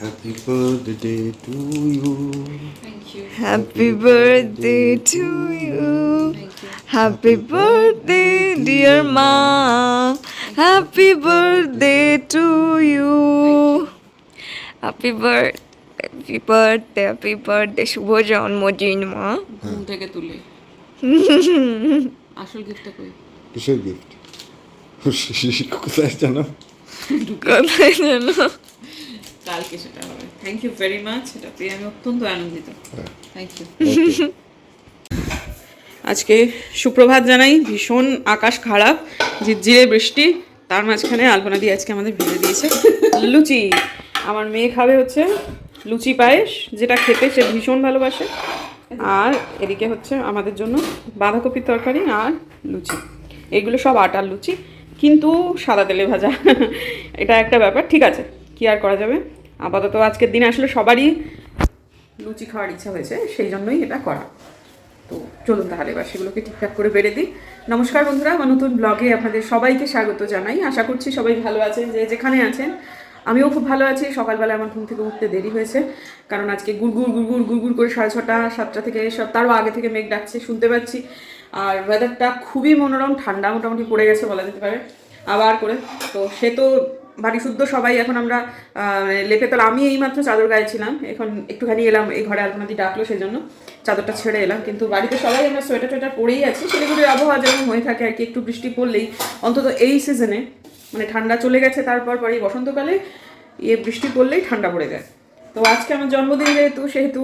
Happy birthday to you. Thank you Happy birthday to you. Happy birthday, dear Ma. Happy birthday to you. Happy birthday. Happy birthday, happy birthday, শুভ জন্মদিন মা ঘুম থেকে তুলে আসল গিফটটা কই কিসের গিফট কোথায় জানো কোথায় যেন কালকে সেটা হবে। থ্যাংক ইউ ভেরি মাচ এটা পেয়ে আমি অত্যন্ত আনন্দিত। থ্যাংক ইউ আজকে সুপ্রভাত জানাই ভীষণ আকাশ খারাপ ঝিরঝিরে বৃষ্টি তার মাঝখানে আলপনা দিয়ে আজকে আমাদের ভেজে দিয়েছে। লুচি আমার মেয়ে খাবে হচ্ছে লুচি পায়েস যেটা খেতে সে ভীষণ ভালোবাসে। আর এদিকে হচ্ছে আমাদের জন্য বাঁধাকপির তরকারি আর লুচি। এগুলো সব আটার লুচি কিন্তু সাদা তেলে ভাজা। এটা একটা ব্যাপার ঠিক আছে কি আর করা যাবে? আপাতত আজকের দিনে আসলে সবারই লুচি খাওয়ার ইচ্ছা হয়েছে, সেই জন্যই এটা করা। তো চলুন তাহলে এবার সেগুলোকে ঠিকঠাক করে বেড়ে দিই। নমস্কার বন্ধুরা, আমার নতুন ব্লগে আপনাদের সবাইকে স্বাগত জানাই। আশা করছি সবাই ভালো আছেন, যে যেখানে আছেন। আমিও খুব ভালো আছি। সকালবেলা আমার ঘুম থেকে উঠতে দেরি হয়েছে, কারণ আজকে গুড়গুড় গুড়গুড় গুড়গুড় করে সাড়ে ছটা, সাতটা থেকে সব তারও আগে থেকে মেঘ ডাকছে, শুনতে পাচ্ছি। আর ওয়েদারটা খুবই মনোরম, ঠান্ডা মোটামুটি পড়ে গেছে বলা যেতে পারে। আবার করে, তো সে তো বাড়ি শুদ্ধ সবাই এখন আমরা লেপে তোলা, আমি এইমাত্র চাদর গায়ে ছিলাম এখন একটুখানি এলাম, এই ঘরে আলপনাদি ডাকলো সেই জন্য চাদরটা ছেড়ে এলাম, কিন্তু বাড়িতে সবাই আমরা সোয়েটার টোয়েটার পরেই আছি। শিলিগুড়ির আবহাওয়া যেমন হয়ে থাকে আর কি, একটু বৃষ্টি পড়লেই অন্তত এই সিজনে মানে ঠান্ডা চলে গেছে, তারপর পরেই বসন্তকালে ইয়ে বৃষ্টি পড়লেই ঠান্ডা পড়ে যায়। তো আজকে আমার জন্মদিন যেহেতু, সেহেতু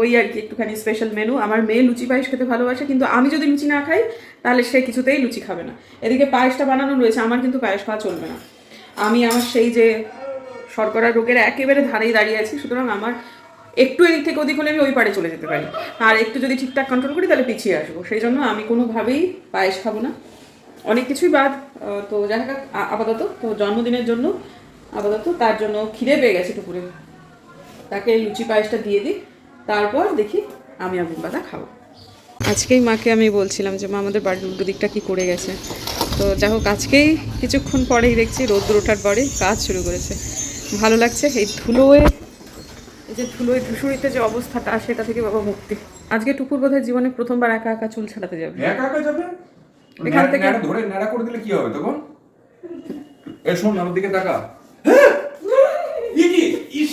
ওই আর কি একটুখানি স্পেশাল মেনু আমার মেয়ে লুচি পায়েস খেতে ভালোবাসে, কিন্তু আমি যদি লুচি না খাই, তাহলে সে কিছুতেই লুচি খাবে না। এদিকে পায়েসটা বানানো রয়েছে, আমার কিন্তু পায়েস খাওয়া চলবে না। আমি আমার সেই যে শর্করা রোগের একেবারে ধারেই দাঁড়িয়ে আছি, সুতরাং আমার একটু এদিক থেকে ওদিক হলে আমি ওই পারে চলে যেতে পারি। আর একটু যদি ঠিকঠাক কন্ট্রোল করি, তাহলে পিছিয়ে আসব। সেই জন্য আমি কোনোভাবেই পায়েস খাব না। অনেক কিছুই বাদ তো যাই হোক আপাতত, তো জন্মদিনের জন্য, আপাতত তার জন্য খিদে পেয়ে গেছে দুপুরে। তাকে লুচি পায়েসটা দিয়ে দিই, তারপর দেখি আমি আগুন পাতা খাব। আজকেই মাকে আমি বলছিলাম যে, মা, আমাদের বাড়ির উল্টো দিকটা কী করে গেছে? তো যাই হোক আজকেই কিছুক্ষণ পরেই দেখছি রোদ্দুর ওঠার পরে কাজ শুরু করেছে। ভালো লাগছে এই ধুলোয় এই যে ধুলোয় ধূসরিতে যে অবস্থাটা সেটা থেকে বাবা মুক্তি। আজকে টুকুর বোধহয় জীবনে প্রথমবার একা একা চুল ছাড়াতে যাবে। একা একা যাবে? এখান থেকে- ধরে ন্যাড়া করে দিলে কি হবে তখন? এ শোন আমার দিকে তাকা। ইস।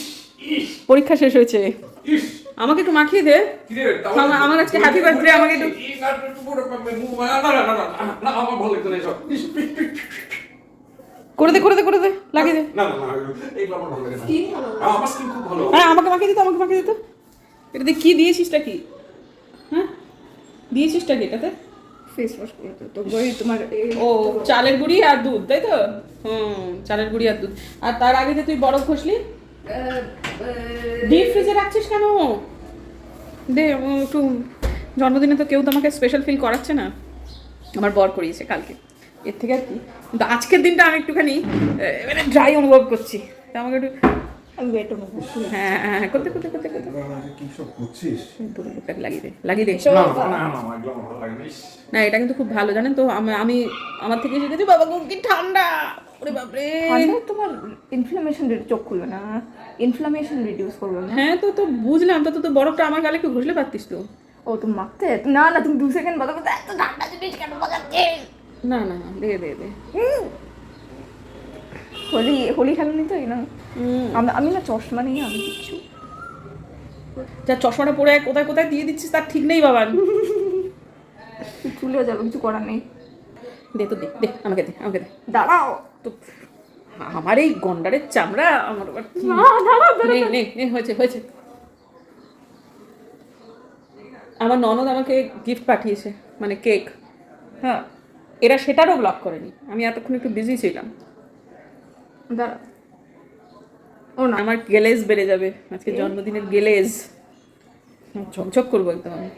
পরীক্ষা শেষ হয়েছে। ইস। আমাকে একটু মাখিয়ে দে। আমার- আজকে happy birthday, আমাকে একটু-। করে দে করে দে করে দে লাগিয়ে দে। ভালো। হ্যাঁ আমাকে মাখিয়ে দিত আমাকে মাখিয়ে দিত এটা দিয়ে কি দিয়েছিসটা কি? হ্যাঁ? দিয়েছিসটা কি এটাতে? ফেস ওয়াশ করে তো ওই তোমার ও চালের গুঁড়ি আর দুধ তাই তো? হুম চালের গুঁড়ি আর দুধ। আর তার আগে যে তুই বরফ ঘষলি? ডিপ ফ্রিজে রাখছিস কেন? দে ও একটু জন্মদিনে তো কেউ তোমাকে স্পেশাল ফিল করাচ্ছে না। আমার বর করিয়েছে কালকে। এর থেকে আর কি। কিন্তু আজকের দিনটা আমি একটুখানি মানে ড্রাই অনুভব করছি। তা আমাকে একটু বেটো হ্যাঁ হ্যাঁ হ্যাঁ, করতে করতে করতে লাগিয়ে দে লাগিয়ে দে। না, এটা কিন্তু খুব ভালো জানেন তো? আমি আমি আমার থেকে শিখেছি বাবা কি ঠান্ডা। ওরে বাপরে। ঠান্ডা তোমার ইনফ্লামেশন চোখ খুলবে না। ইনফ্লামেশন রিডিউস করবে না। হ্যাঁ তো তো বুঝলাম। তো তো তো বরফটা আমার গালে একটু ঘষলে পারতিস তো? ও তুমি মাখতে? না না তুমি দু সেকেন্ড বাদা করতে এত ঠান্ডা জিনিস কেন বাগাচ্ছে না না দে দে দে। হোলি হোলি খেলেনি তো না। আমি আমি না চশমা নেই আমি যা চশমাটা পরে কোথায় কোথায় দিয়ে দিচ্ছিস তার ঠিক নেই বাবা চুলে যাবে কিছু করার নেই। দে তো দে দে আমাকে দে আমাকে দে। দাঁড়াও। তো আমার এই গন্ডারের চামড়া আমার হয়েছে হয়েছে। আমার ননদ আমাকে গিফট পাঠিয়েছে মানে কেক হ্যাঁ এরা সেটারও ব্লক করেনি। আমি এতক্ষণ একটু বিজি ছিলাম। ও না। আমার গেলেজ বেড়ে যাবে। আজকে জন্মদিনের গেলেজ। ঝকঝক করব একদম আমি।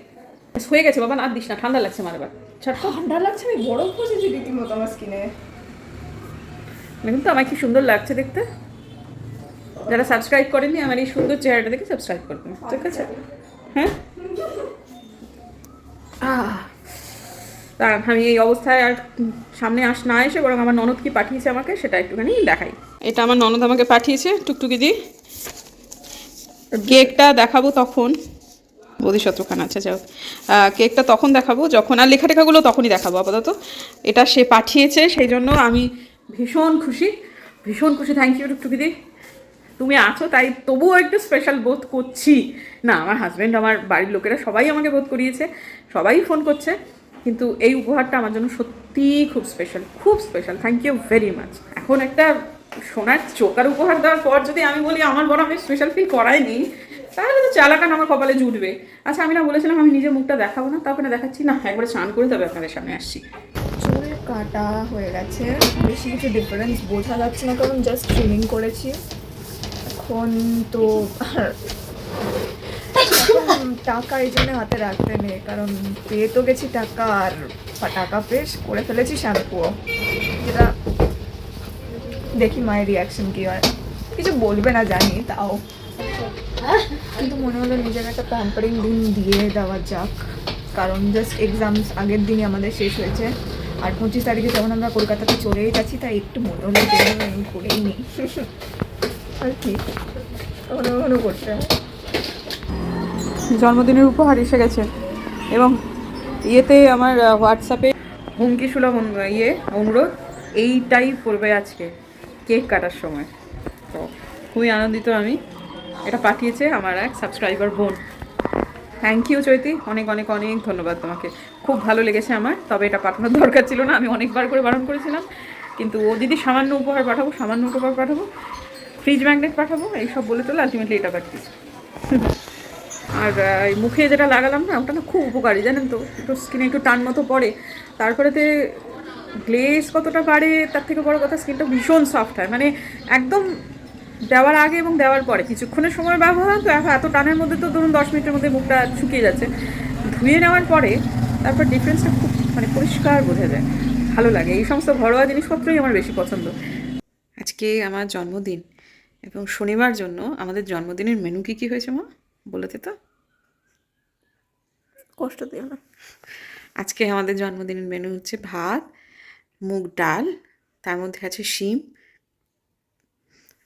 হয়ে গেছে বাবা না আর দিস না ঠান্ডা লাগছে আমার এবার ঠান্ডা লাগছে আমি বরফ বসেছি রীতিমতো আমার স্কিনে কিন্তু আমার কি সুন্দর লাগছে দেখতে। যারা সাবস্ক্রাইব করেনি আমার এই সুন্দর চেহারাটা দেখে সাবস্ক্রাইব করবেন। ঠিক আছে? হ্যাঁ? আহ আমি এই অবস্থায় আর সামনে আস না এসে বরং আমার ননদ কি পাঠিয়েছে আমাকে সেটা একটুখানি দেখাই। এটা আমার ননদ আমাকে পাঠিয়েছে টুকটুকি দি। কেকটা দেখাবো তখন। বোধিসত্ত্বখানা আচ্ছা যাও আহ, কেকটা তখন দেখাবো যখন আর লেখা টেখাগুলো তখনই দেখাবো আপাতত। এটা সে পাঠিয়েছে সেই জন্য আমি ভীষণ খুশি ভীষণ খুশি থ্যাংক ইউ টুকিদি তুমি আছো, তাই তবুও একটু স্পেশাল বোধ করছি। না, আমার হাজব্যান্ড আমার বাড়ির লোকেরা সবাই আমাকে বোধ করিয়েছে, সবাই ফোন করছে, কিন্তু এই উপহারটা আমার জন্য সত্যিই খুব স্পেশাল খুব special thank you very much এখন একটা সোনার চোকার উপহার দেওয়ার পর যদি আমি বলি আমার বড় আমি স্পেশাল ফিল করাইনি তাহলে তো চালাকান আমার কপালে জুটবে। আচ্ছা আমি না বলেছিলাম আমি নিজের মুখটা দেখাবো না, তারপরে দেখাচ্ছি, না, একবারে স্নান করে তবে আপনাদের সামনে আসছি। কাটা হয়ে গেছে। বেশি কিছু ডিফারেন্স বোঝা যাচ্ছে না, কারণ জাস্ট ট্রিমিং করেছি। এখন তো টাকা এই জন্য হাতে রাখতে নেই, কারণ পেয়ে তো গেছি টাকা আর টাকা পেয়ে করে ফেলেছি শ্যাম্পুও যেটা দেখি মায়ের রিয়াকশন কি হয়। কিছু বলবে না জানি, তাও। কিন্তু মনে হলো নিজের একটা প্যাম্পারিং দিন দিয়ে দেওয়া যাক, কারণ জাস্ট এক্সামস আগের দিনই আমাদের শেষ হয়েছে। আর পঁচিশ তারিখে যখন আমরা কলকাতাতে চলেই যাচ্ছি তাই একটু মনে হলো আমি করেই নিই। আর কি? করতে হয়। জন্মদিনের উপহার এসে গেছে। এবং ইয়েতে আমার হোয়াটসঅ্যাপে হুমকি সুলভ ইয়ে অনুরোধ এইটাই পড়বে আজকে কেক কাটার সময়। তো খুবই আনন্দিত আমি। এটা পাঠিয়েছে আমার এক সাবস্ক্রাইবার বোন। Thank you Chaiti. অনেক অনেক অনেক ধন্যবাদ তোমাকে। খুব ভালো লেগেছে আমার, তবে এটা পাঠানোর দরকার ছিল না, আমি অনেকবার করে বারণ করেছিলাম। কিন্তু ও, দিদি, সামান্য উপহার পাঠাবো, সামান্য উপহার পাঠাবো ফ্রিজ ম্যাগনেট পাঠাবো, এইসব বলে তোলে আলটিমেটলি এটা পাঠিয়েছে আর এই মুখে যেটা লাগালাম না, ওটা না খুব উপকারী, জানেন তো, একটু স্কিনে একটু টান মতো পড়ে। তারপরেতে গ্লেজ কতটা বাড়ে, তার থেকে বড় কথা স্কিনটা ভীষণ সফট হয়। মানে একদম দেওয়ার আগে এবং দেওয়ার পরে, কিছুক্ষণের সময় ব্যবহার, তো এত টানের মধ্যে তো ধরুন দশ মিনিটের মধ্যে মুখটা শুকিয়ে যাচ্ছে। ধুয়ে নেওয়ার পরে তারপর ডিফারেন্সটা খুব মানে পরিষ্কার বোঝা যায়। ভালো লাগে। এই সমস্ত ঘরোয়া জিনিসপত্রই আমার বেশি পছন্দ। আজকে আমার জন্মদিন এবং শনিবার জন্য আমাদের জন্মদিনের মেনু কী কী হয়েছে মা? বলেতে তো? কষ্ট দিও না। আজকে আমাদের জন্মদিনের মেনু হচ্ছে ভাত মুগ ডাল তার মধ্যে আছে শিম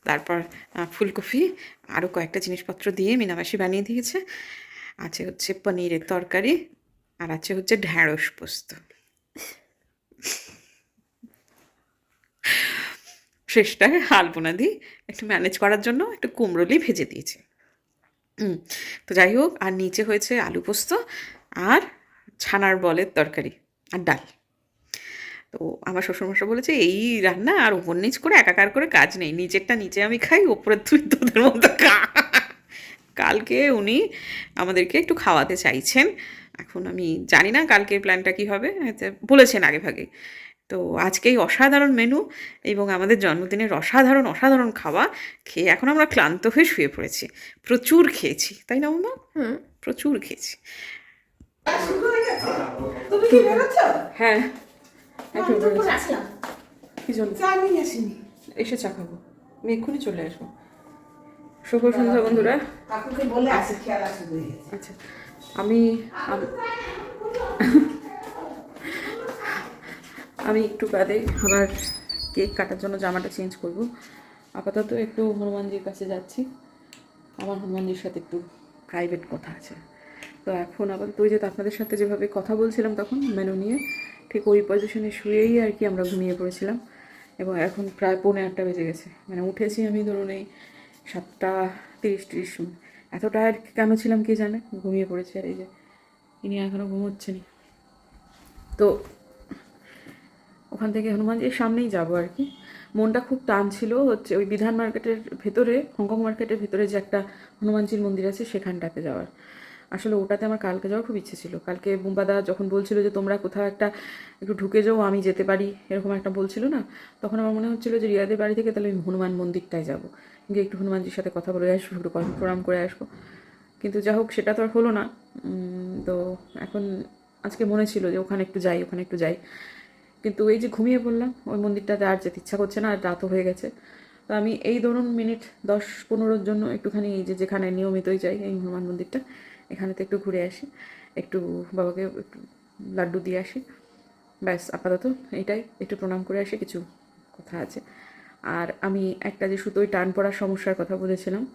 তারপর ফুলকপি আরও কয়েকটা জিনিসপত্র দিয়ে মিনামাসি বানিয়ে দিয়েছে। আছে হচ্ছে পনিরের তরকারি আর আছে হচ্ছে ঢ্যাঁড়স পোস্ত। শেষটায় আলপনা দিই একটু ম্যানেজ করার জন্য একটু কুমড়োলি ভেজে দিয়েছি। তো যাই হোক, আর নিচে হয়েছে আলু পোস্ত আর ছানার বলের তরকারি আর ডাল। তো আমার শ্বশুরমশাই বলেছে, এই রান্না আর ওপর নিচ করে একাকার করে কাজ নেই। নিচেরটা নিচে আমি খাই ওপরের তুই তোদের মতো কালকে উনি আমাদেরকে একটু খাওয়াতে চাইছেন। এখন আমি জানি না কালকের প্ল্যানটা কী হবে বলেছেন আগে ভাগে তো আজকেই অসাধারণ মেনু এবং আমাদের জন্মদিনের অসাধারণ অসাধারণ খাওয়া খেয়ে এখন আমরা ক্লান্ত হয়ে শুয়ে পড়েছি। প্রচুর খেয়েছি তাই না মামা হুম। প্রচুর খেয়েছি। তুমি হ্যাঁ। এসে চা খাব। আমি এক্ষুনি চলে আসব। শুভ সন্ধ্যা বন্ধুরা। হয়ে আচ্ছা। আমি আমি একটু বাদে আবার কেক কাটার জন্য জামাটা চেঞ্জ করব। আপাতত একটু হনুমানজির কাছে যাচ্ছি। আমার হনুমানজির সাথে একটু প্রাইভেট কথা আছে। তো এখন আপাতত ওই যে আপনাদের সাথে যেভাবে কথা বলছিলাম তখন মেনু নিয়ে, ঠিক ওই পজিশনে শুয়েই আর কি আমরা ঘুমিয়ে পড়েছিলাম। এবং এখন প্রায় পৌনে আটটা বেজে গেছে। মানে উঠেছি আমি ধরুন এই সাতটা তিরিশ তিরিশ এত টায়ার্ড কেন ছিলাম কে জানে? ঘুমিয়ে পড়েছে আর এই যে, ইনি এখনও ঘুমোচ্ছেনি তো ওখান থেকে হনুমানজির সামনেই যাব আর কি। মনটা খুব টান ছিল, হচ্ছে ওই বিধান মার্কেটের ভেতরে, হংকং মার্কেটের ভেতরে যে একটা হনুমানজির মন্দির আছে সেখানটাতে যাওয়ার। আসলে ওটাতে আমার কালকে যাওয়ার খুব ইচ্ছে ছিল। কালকে বুম্বাদা যখন বলছিল যে তোমরা কোথাও একটা একটু ঢুকে যাও, আমি যেতে পারি, এরকম একটা বলছিল না? তখন আমার মনে হচ্ছিল যে রিয়াদের বাড়ি থেকে তাহলে আমি হনুমান মন্দিরটায় যাব। গিয়ে একটু হনুমানজির সাথে কথা বলে আসব, একটু প্রণাম করে আসব। কিন্তু যা হোক, সেটা তো আর হলো না। তো এখন আজকে মনে ছিল যে ওখানে একটু যাই, ওখানে একটু যাই। কিন্তু এই যে ঘুমিয়ে পড়লাম, ওই মন্দিরটাতে আর যেতে ইচ্ছা করছে না, আর রাতও হয়ে গেছে। তো আমি এই ধরুন মিনিট দশ পনেরোর জন্য একটুখানি এই যে যেখানে নিয়মিতই যাই, এই হনুমান মন্দিরটা, এখানেতে একটু ঘুরে আসি। একটু বাবাকে একটু লাড্ডু দিয়ে আসি। ব্যাস, আপাতত এইটাই একটু প্রণাম করে আসি, কিছু কথা আছে। আর আমি একটা যে সুতোয় টান পড়ার সমস্যার কথা বলেছিলাম,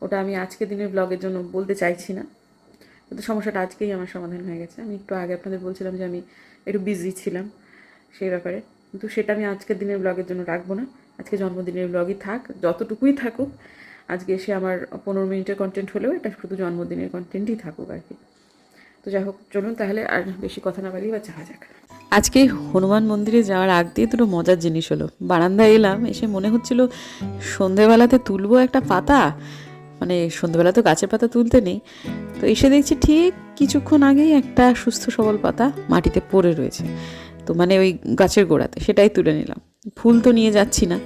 ওটা আমি আজকে দিনের ব্লগের জন্য বলতে চাইছি না। কিন্তু সমস্যাটা আজকেই আমার সমাধান হয়ে গেছে। আমি একটু আগে আপনাদের বলছিলাম যে আমি একটু বিজি ছিলাম সেই ব্যাপারে। কিন্তু সেটা আমি আজকের দিনের ব্লগের জন্য রাখব না। আজকে জন্মদিনের ব্লগই থাক, যতটুকুই থাকুক, আজকে এসে আমার পনেরো মিনিটের কন্টেন্ট হলেও এটা শুধু জন্মদিনের কন্টেন্টই থাকুক আর কি। তো যাই হোক, চলুন তাহলে আর বেশি কথা না বাড়িয়ে বা যাওয়া যাক। আজকে হনুমান মন্দিরে যাওয়ার আগ দিয়ে দুটো মজার জিনিস হলো। বারান্দায় এলাম, এসে মনে হচ্ছিল সন্ধেবেলাতে তুলবো একটা পাতা। মানে সন্ধেবেলা তো গাছের পাতা তুলতে নেই। তো এসে দেখছি ঠিক কিছুক্ষণ আগেই একটা সুস্থ সবল পাতা মাটিতে পড়ে রয়েছে। তো মানে ওই গাছের গোড়াতে, সেটাই তুলে নিলাম। ফুল তো নিয়ে যাচ্ছি না।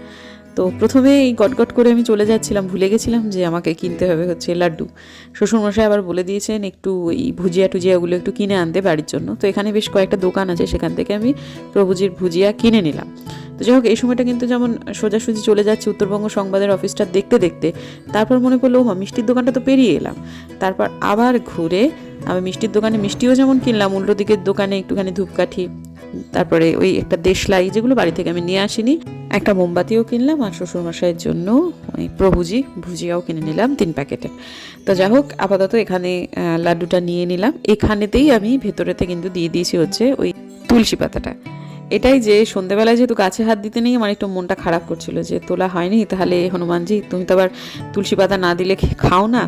তো প্রথমে এই গটগট করে আমি চলে যাচ্ছিলাম, ভুলে গেছিলাম যে আমাকে কিনতে হবে হচ্ছে লাড্ডু। শ্বশুরমশাই আবার বলে দিয়েছেন, একটু এই ভুজিয়া টুজিয়াগুলো একটু কিনে আনতে বাড়ির জন্য। তো এখানে বেশ কয়েকটা দোকান আছে, সেখান থেকে আমি প্রভুজির ভুজিয়া কিনে নিলাম। তো যাই হোক, এই সময়টা কিন্তু যেমন সোজাসুজি চলে যাচ্ছে উত্তরবঙ্গ সংবাদের অফিসটা দেখতে দেখতে, তারপর মনে করল মা মিষ্টির দোকানটা তো পেরিয়ে এলাম। তারপর আবার ঘুরে আমি মিষ্টির দোকানে মিষ্টিও যেমন কিনলাম, উল্টো দিকের দোকানে একটুখানি ধূপকাঠি, তারপরে ওই একটা দেশলাই যেগুলো বাড়ি থেকে আমি নিয়ে আসিনি একটা মোমবাতিও কিনলাম আর শ্বশুরমশাইয়ের জন্য ওই প্রভুজি ভুজিয়াও কিনে নিলাম তিন প্যাকেটে। তো যাই হোক, আপাতত এখানে লাড্ডুটা নিয়ে নিলাম। এখানেতেই আমি ভেতরেতে কিন্তু দিয়ে দিয়েছি হচ্ছে ওই তুলসী পাতাটা। এটাই যে সন্ধ্যেবেলায় যেহেতু গাছে হাত দিতে নেই, আমার একটু মনটা খারাপ করছিল যে তোলা হয়নি, তাহলে হনুমানজি, তুমি তো আবার তুলসী পাতা না দিলে খাও না,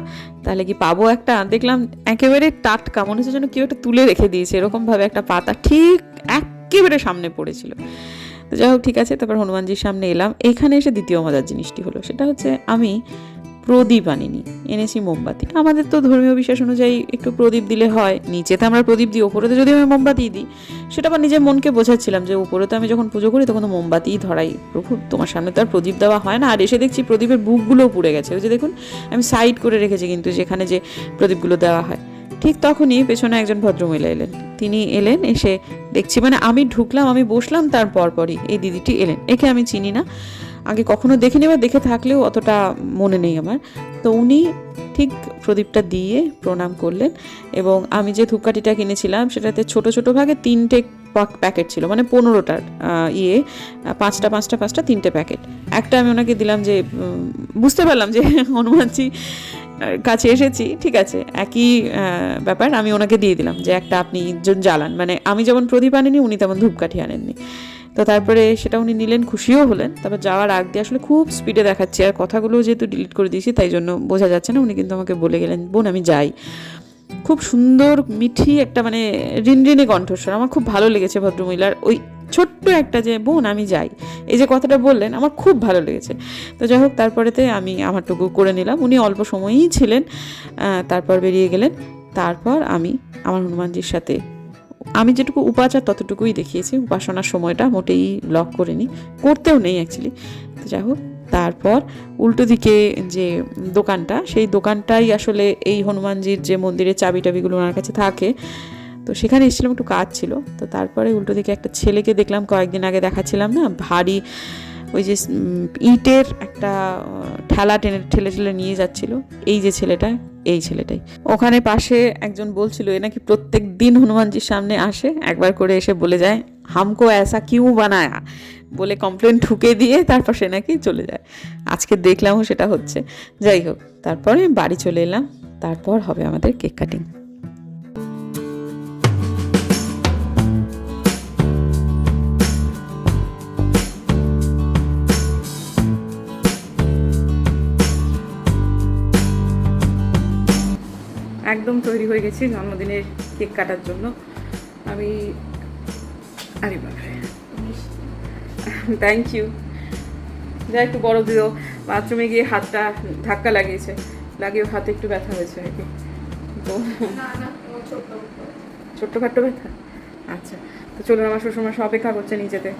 তাহলে কি পাবো একটা? দেখলাম একেবারে টাটকা, মনে হচ্ছে যেন কেউ একটা তুলে রেখে দিয়েছে, এরকমভাবে একটা পাতা ঠিক একেবারে সামনে পড়েছিল। তো যাই হোক, ঠিক আছে, তারপর হনুমানজির সামনে এলাম। এখানে এসে দ্বিতীয় মজার জিনিসটি হলো, সেটা হচ্ছে আমি প্রদীপ আনিনি, এনেছি মোমবাতি। আমাদের তো ধর্মীয় বিশ্বাস অনুযায়ী একটু প্রদীপ দিলে হয় নিচেতে আমরা প্রদীপ দিই, ওপরে তো যদি আমি মোমবাতি দিই। সেটা আবার নিজের মনকে বোঝাচ্ছিলাম যে উপরে তো আমি যখন পুজো করি, তখন তো মোমবাতিই ধরাই। প্রভু, তোমার সামনে তো আর প্রদীপ দেওয়া হয় না। আর এসে দেখছি প্রদীপের বুকগুলোও পুড়ে গেছে। ওই যে দেখুন, আমি সাইড করে রেখেছি কিন্তু যেখানে যে প্রদীপগুলো দেওয়া হয়। ঠিক তখনই পেছনে একজন ভদ্রমহিলা এলেন। তিনি এলেন, এসে দেখছি মানে আমি ঢুকলাম, আমি বসলাম, তার পরপরই এই দিদিটি এলেন। একে আমি চিনি না। আগে কখনো দেখিনি বা দেখে থাকলেও অতটা মনে নেই আমার। তো উনি ঠিক প্রদীপটা দিয়ে প্রণাম করলেন এবং আমি যে ধূপকাঠিটা কিনেছিলাম, সেটাতে ছোট ছোট ভাগে তিনটে প্যাকেট ছিল মানে পনেরোটার ইয়ে পাঁচটা পাঁচটা পাঁচটা, তিনটে প্যাকেট। একটা আমি ওনাকে দিলাম যে বুঝতে পারলাম যে, হনুমানজি কাছে এসেছি, ঠিক আছে, একই ব্যাপার, আমি ওনাকে দিয়ে দিলাম যে একটা আপনি জ- জ্বালান মানে আমি যেমন প্রদীপ আনেনি, উনি তেমন ধূপকাঠি আনেননি। তো তারপরে সেটা উনি নিলেন, খুশিও হলেন, তারপর যাওয়ার আগ দিয়ে আসলে খুব স্পিডে দেখাচ্ছি, আর কথাগুলো যেহেতু ডিলিট করে দিয়েছি, তাই জন্য বোঝা যাচ্ছে না, উনি কিন্তু আমাকে বলে গেলেন, বোন, আমি যাই। খুব সুন্দর, মিঠি একটা মানে রিনরিনে কণ্ঠস্বর, আমার খুব ভালো লেগেছে ভদ্রমহিলার, ওই ছোট্ট একটা যে বোন, আমি যাই। এই যে কথাটা বললেন, আমার খুব ভালো লেগেছে। তো যাই হোক, তারপরেতে আমি আমারটুকু করে নিলাম। উনি অল্প সময়ই ছিলেন তারপর বেরিয়ে গেলেন। তারপর আমি আমার হনুমানজির সাথে, আমি যেটুকু উপাচার ততটুকুই দেখিয়েছি। উপাসনার সময়টা মোটেই লক করিনি। করতেও নেই অ্যাকচুয়ালি তো যাই হোক, তারপর উল্টো দিকে যে দোকানটা, সেই দোকানটাই আসলে এই হনুমানজির যে মন্দিরের চাবি টাবিগুলো ওনার কাছে থাকে তো সেখানে এসেছিলাম, একটু কাজ ছিল। তো তারপরে উল্টো দিকে একটা ছেলেকে দেখলাম, কয়েকদিন আগে দেখাচ্ছিলাম না, ভারী ওই যে ইটের একটা ঠেলা টেনে, ঠেলে ঠেলে নিয়ে যাচ্ছিল। এই যে ছেলেটা, এই ছেলেটাই। ওখানে পাশে একজন বলছিল, এ নাকি প্রত্যেক দিন হনুমানজির সামনে আসে, একবার করে এসে বলে যায়, হামকো ऐसा কিউ বানায়া বলে কমপ্লেন ঠুকে দিয়ে তারপর সে নাকি চলে যায়। আজকে দেখলামও সেটা হচ্ছে। যাই হোক, তারপরে বাড়ি চলে এলাম। তারপর হবে আমাদের কেক কাটিং একদম তৈরি হয়ে গেছি জন্মদিনের কেক কাটার জন্য। আমি আরে বাবারে থ্যাংক ইউ যা একটু বড় দিও বাথরুমে গিয়ে হাতটা ধাক্কা লাগিয়েছে। লাগিয়ে হাতে একটু ব্যথা হয়েছে আর কি তো ছোট্টখাট্ট ব্যথা। আচ্ছা তো চলুন আমার শ্বশুরমা সব অপেক্ষা করছে নিজেতে।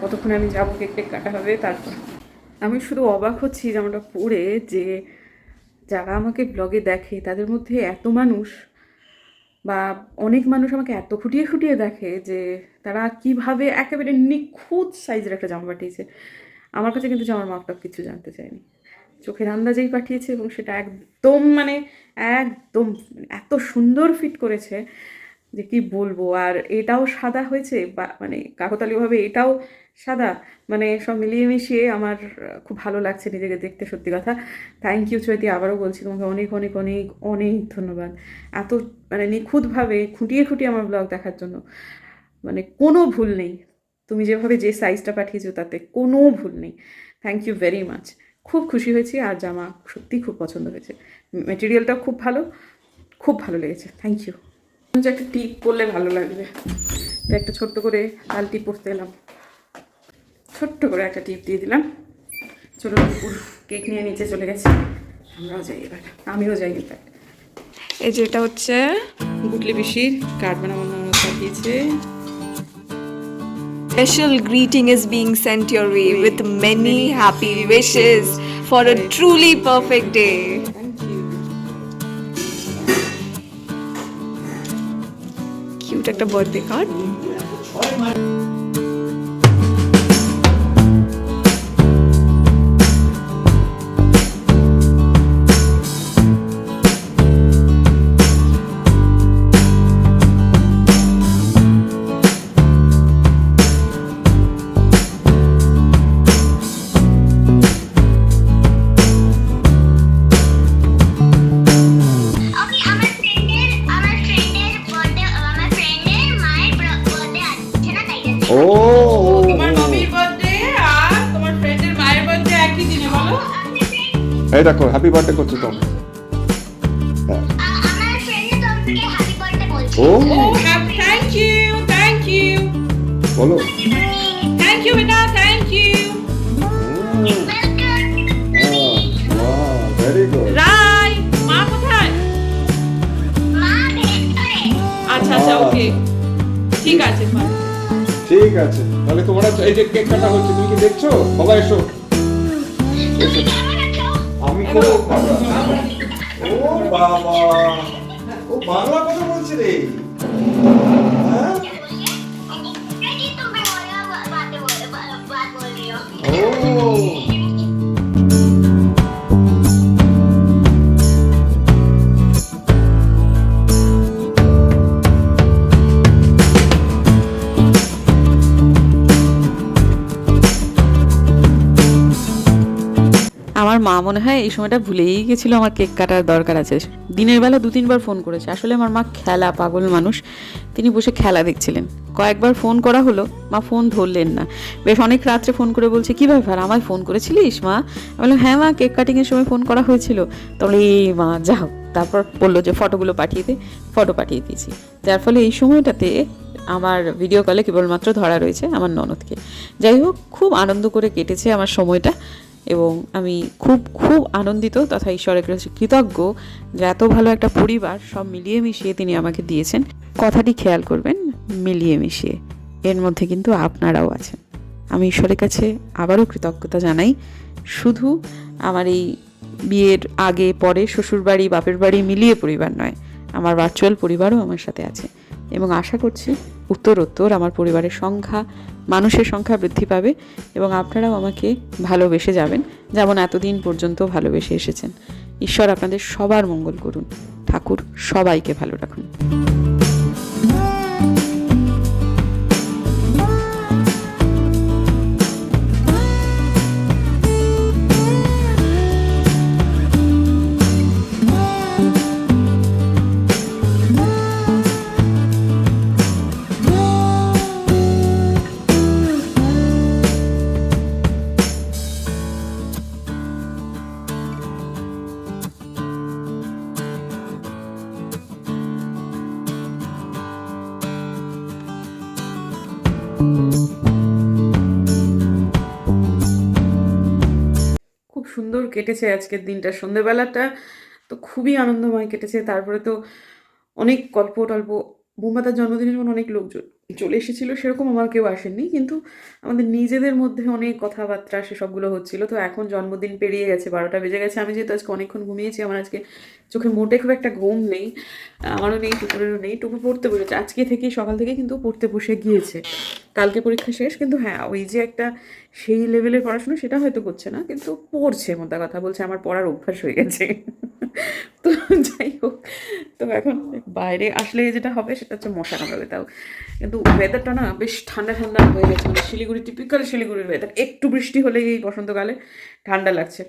কতক্ষণে আমি যাব কেক টেক কাটা হবে তারপর? আমি শুধু অবাক হচ্ছি যেমনটা পড়ে যে যারা আমাকে ব্লগে দেখে, তাদের মধ্যে এত মানুষ বা অনেক মানুষ আমাকে এত খুঁটিয়ে খুঁটিয়ে দেখে যে তারা কীভাবে একেবারে নিখুঁত সাইজের একটা জামা পাঠিয়েছে। আমার কাছে কিন্তু জামার মাপটা কিছু জানতে চায়নি চোখের আন্দাজেই পাঠিয়েছে এবং সেটা একদম মানে একদম এত সুন্দর ফিট করেছে যে কি বলব? আর এটাও সাদা হয়েছে বা মানে কাকতালীয়ভাবে এটাও সাদা। মানে সব মিলিয়ে মিশিয়ে আমার খুব ভালো লাগছে নিজেকে দেখতে সত্যি কথা। থ্যাংক ইউ চৈতি, আবারও বলছি তোমাকে অনেক অনেক অনেক অনেক ধন্যবাদ। এত মানে নিখুঁতভাবে খুঁটিয়ে খুঁটিয়ে আমার ব্লগ দেখার জন্য। মানে কোনো ভুল নেই। তুমি যেভাবে যে সাইজটা পাঠিয়েছো তাতে কোনো ভুল নেই। থ্যাংক ইউ ভেরি মাচ খুব খুশি হয়েছি আর জামা সত্যি খুব পছন্দ হয়েছে। মেটেরিয়ালটাও খুব ভালো। খুব ভালো লেগেছে। থ্যাংক ইউ একটা টিপ পরলে ভালো লাগবে। তো একটা ছোট্ট করে লাল টিপ পরতে এলাম। ছোট্ট করে একটা টিপ দিয়ে দিলাম। দুপুর কেক নিয়ে নিচে চলে গেছে। আমরাও যাই এবার। আমিও যাই ইনফ্যাক্ট এই যে এটা হচ্ছে গুটলি পিসির কার্ড বানানো পাঠিয়েছে Special greeting is being sent your way with many happy wishes for a truly perfect day. Cute একটা বার্থডে কার্ড হ্যাপি বার্থডে করছ তো। ও থ্যাংক ইউ থ্যাংক ইউ বলো। থ্যাংক ইউ বেটা thank you very good Rai মা কোথায়? আচ্ছা আচ্ছা ওকে ঠিক আছে ঠিক আছে। তাহলে তোমরা এই যে কেক কাটা হচ্ছে তুমি কি দেখছ? বাবা এসো। তুমি ভালো আছি। ও বাবা ও বাংলা কথা বলছে রে মা মনে হয় এই সময়টা ভুলেই গেছিল, আমার কেক কাটার দরকার আছে। দিনের বেলা দু, তিনবার ফোন করেছে। আসলে আমার মা খেলা পাগল মানুষ। তিনি বসে খেলা দেখছিলেন। কয়েকবার ফোন করা হলো, মা ফোন ধরলেন না। বেশ অনেক রাত্রে ফোন করে বলছে, কী ব্যাপার, আমায় ফোন করেছিলিস, মা? আমি বললাম হ্যাঁ মা, কেক কাটিংয়ের সময় ফোন করা হয়েছিল। তাহলে এই মা, যাও। তারপর বলল যে, ফটোগুলো পাঠিয়ে দে, ফটো পাঠিয়ে দিয়েছি। যার ফলে এই সময়টাতে আমার ভিডিও কলে কেবলমাত্র ধরা রয়েছে আমার ননদকে। যাই হোক, খুব আনন্দ করে কেটেছে আমার সময়টা। এবং আমি খুব খুব আনন্দিত তথা ঈশ্বরের কাছে কৃতজ্ঞ যে এত ভালো একটা পরিবার সব মিলিয়ে মিশিয়ে তিনি আমাকে দিয়েছেন। কথাটি খেয়াল করবেন, মিলিয়ে মিশিয়ে। এর মধ্যে কিন্তু আপনারাও আছেন। আমি ঈশ্বরের কাছে আবারও কৃতজ্ঞতা জানাই। শুধু আমার এই বিয়ের আগে, পরে, শ্বশুরবাড়ি, বাপের বাড়ি মিলিয়ে পরিবার নয়, আমার ভার্চুয়াল পরিবারও আমার সাথে আছে। এবং আশা করছি উত্তরোত্তর আমার পরিবারের সংখ্যা মানুষের সংখ্যা বৃদ্ধি পাবে এবং আপনারাও আমাকে ভালোবেসে যাবেন, যেমন এতদিন পর্যন্ত ভালোবেসে এসেছেন। ঈশ্বর আপনাদের সবার মঙ্গল করুন। ঠাকুর সবাইকে ভালো রাখুন। কেটেছে আজকের দিনটা সন্ধেবেলাটা তো খুবই আনন্দময় কেটেছে। তারপরে তো অনেক গল্প টল্প বোমাতার জন্মদিনের জন্য অনেক লোকজন। চলে এসেছিল, সেরকম আমার কেউ আসেননি। কিন্তু আমাদের নিজেদের মধ্যে অনেক কথাবার্তা, সেসবগুলো হচ্ছিল। তো এখন জন্মদিন পেরিয়ে গেছে, বারোটা বেজে গেছে। আমি যেহেতু আজকে অনেকক্ষণ ঘুমিয়েছি, আমার আজকে চোখে মোটে খুব একটা ঘুম নেই। আমারও নেই টুকুরেরও নেই। টুকু পড়তে বসেছে আজকে থেকেই, সকাল থেকে কিন্তু পড়তে বসে গিয়েছে। কালকে পরীক্ষা শেষ, কিন্তু হ্যাঁ ওই যে একটা সেই লেভেলের পড়াশোনা, সেটা হয়তো করছে না, কিন্তু পড়ছে মোদ্দা কথা। বলছে, আমার পড়ার অভ্যাস হয়ে গেছে। তো যাই হোক, তো এখন বাইরে আসলে যেটা হবে, সেটা হচ্ছে মশা কামড়াবে তাও। কিন্তু ওয়েদারটা না বেশ ঠান্ডা ঠান্ডা হয়ে গেছে। মানে শিলিগুড়ি টিপিক্যাল শিলিগুড়ির ওয়েদার একটু বৃষ্টি হলেই এই বসন্তকালে ঠান্ডা লাগছে।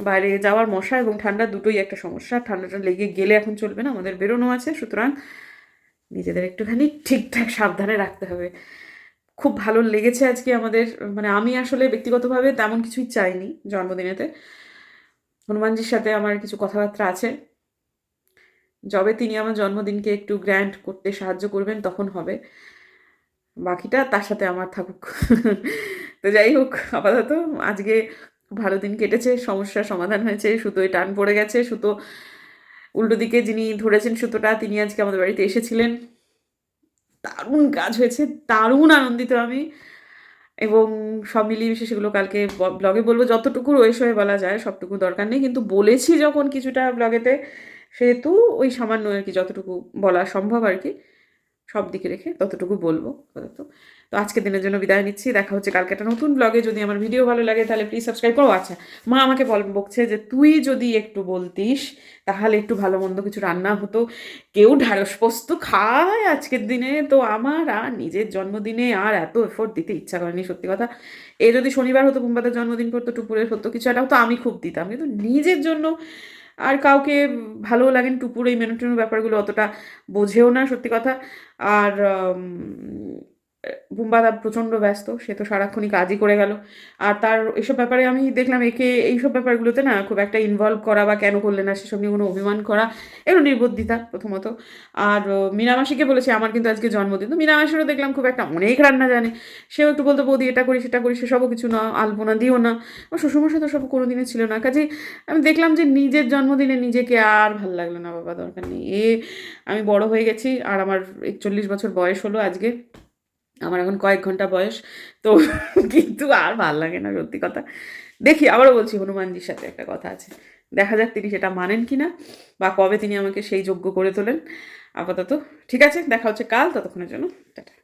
বাইরে যাওয়ার মশা এবং ঠান্ডা দুটোই একটা সমস্যা। ঠান্ডাটা লেগে গেলে এখন চলবে না, আমাদের বেরোনো আছে। সুতরাং নিজেদের একটুখানি ঠিকঠাক সাবধানে রাখতে হবে। খুব ভালো লেগেছে আজকে আমাদের মানে আমি আসলে ব্যক্তিগতভাবে তেমন কিছুই চাইনি জন্মদিনেতে। হনুমানজির সাথে আমার কিছু কথাবার্তা আছে। যবে তিনি আমার জন্মদিনকে একটু গ্র্যান্ড করতে সাহায্য করবেন, তখন হবে। বাকিটা তার সাথে আমার থাকুক। তো যাই হোক, আপাতত আজকে ভালো দিন কেটেছে, সমস্যার সমাধান হয়েছে, সুতোয় টান পড়ে গেছে, সুতো উল্টো দিকে যিনি ধরেছেন সুতোটা, তিনি আজকে আমাদের বাড়িতে এসেছিলেন। দারুণ কাজ হয়েছে, দারুণ আনন্দিত আমি। এবং সব মিলিয়ে মিশে সেগুলো কালকে ব্লগে বলব, যতটুকু রয়েস হয়ে বলা যায়, সবটুকু দরকার নেই। কিন্তু বলেছি যখন কিছুটা ব্লগেতে সেহেতু ওই সামান্য আর কি যতটুকু বলা সম্ভব আর কি। সব দিকে রেখে ততটুকু বলব আপাতত। তো আজকের দিনের জন্য বিদায় নিচ্ছি। দেখা হচ্ছে কালকে একটা নতুন ব্লগে যদি আমার ভিডিও ভালো লাগে, তাহলে প্লিজ সাবস্ক্রাইব করো। আচ্ছা মা আমাকে বল, বকছে যে তুই যদি একটু বলতিস, তাহলে একটু ভালো মন্দ কিছু রান্না হতো। কেউ ঢ্যাঁড়স পোস্ত খায় আজকের দিনে। তো আমার আর নিজের জন্মদিনে আর এত এফোর্ট দিতে ইচ্ছা করেনি, সত্যি কথা। এ যদি শনিবার হতো, বুম্বাদের জন্মদিন করতো, টুপুরের হতো, কিছু একটা হতো, আমি খুব দিতাম। কিন্তু নিজের জন্য আর কাউকে ভালো লাগেন, টুপুর এই মেনু টেনু ব্যাপারগুলো অতটা বোঝেও না, সত্যি কথা। আর বুম্বাদা প্রচণ্ড ব্যস্ত, সে তো সারাক্ষণই কাজই করে গেল। আর তার এসব ব্যাপারে আমি দেখলাম একে এইসব ব্যাপারগুলোতে না খুব একটা ইনভলভ করা বা কেন করলে না সেসব নিয়ে কোনো অভিমান করা এগুলো নির্বুদ্ধিতা প্রথমত। আর মীনামাসিকে বলেছে, আমার কিন্তু আজকে জন্মদিন। তো মীনামাসিরও দেখলাম খুব একটা অনেক রান্না জানে। সেও একটু বলতো, বৌদি, এটা করি, সেটা করি, সেসবও কিছু না, আলপনা দিও না। ও শ্বশুরমশাই তো সব কোনো দিনে ছিল না। কাজে আমি দেখলাম যে নিজের জন্মদিনে নিজেকে আর ভালো লাগল না, বাবা দরকার নেই। এ, আমি বড় হয়ে গেছি, আর আমার একচল্লিশ বছর বয়স হলো আজকে। আমার এখন কয়েক ঘণ্টা বয়স, তো কিন্তু আর ভালো লাগে না সত্যি কথা। দেখি, আবারও বলছি, হনুমানজির সাথে একটা কথা আছে। দেখা যাক তিনি সেটা মানেন কি না বা কবে তিনি আমাকে সেই যোগ্য করে তোলেন। আপাতত ঠিক আছে, দেখা হচ্ছে কাল, ততক্ষণের জন্য, টাটা।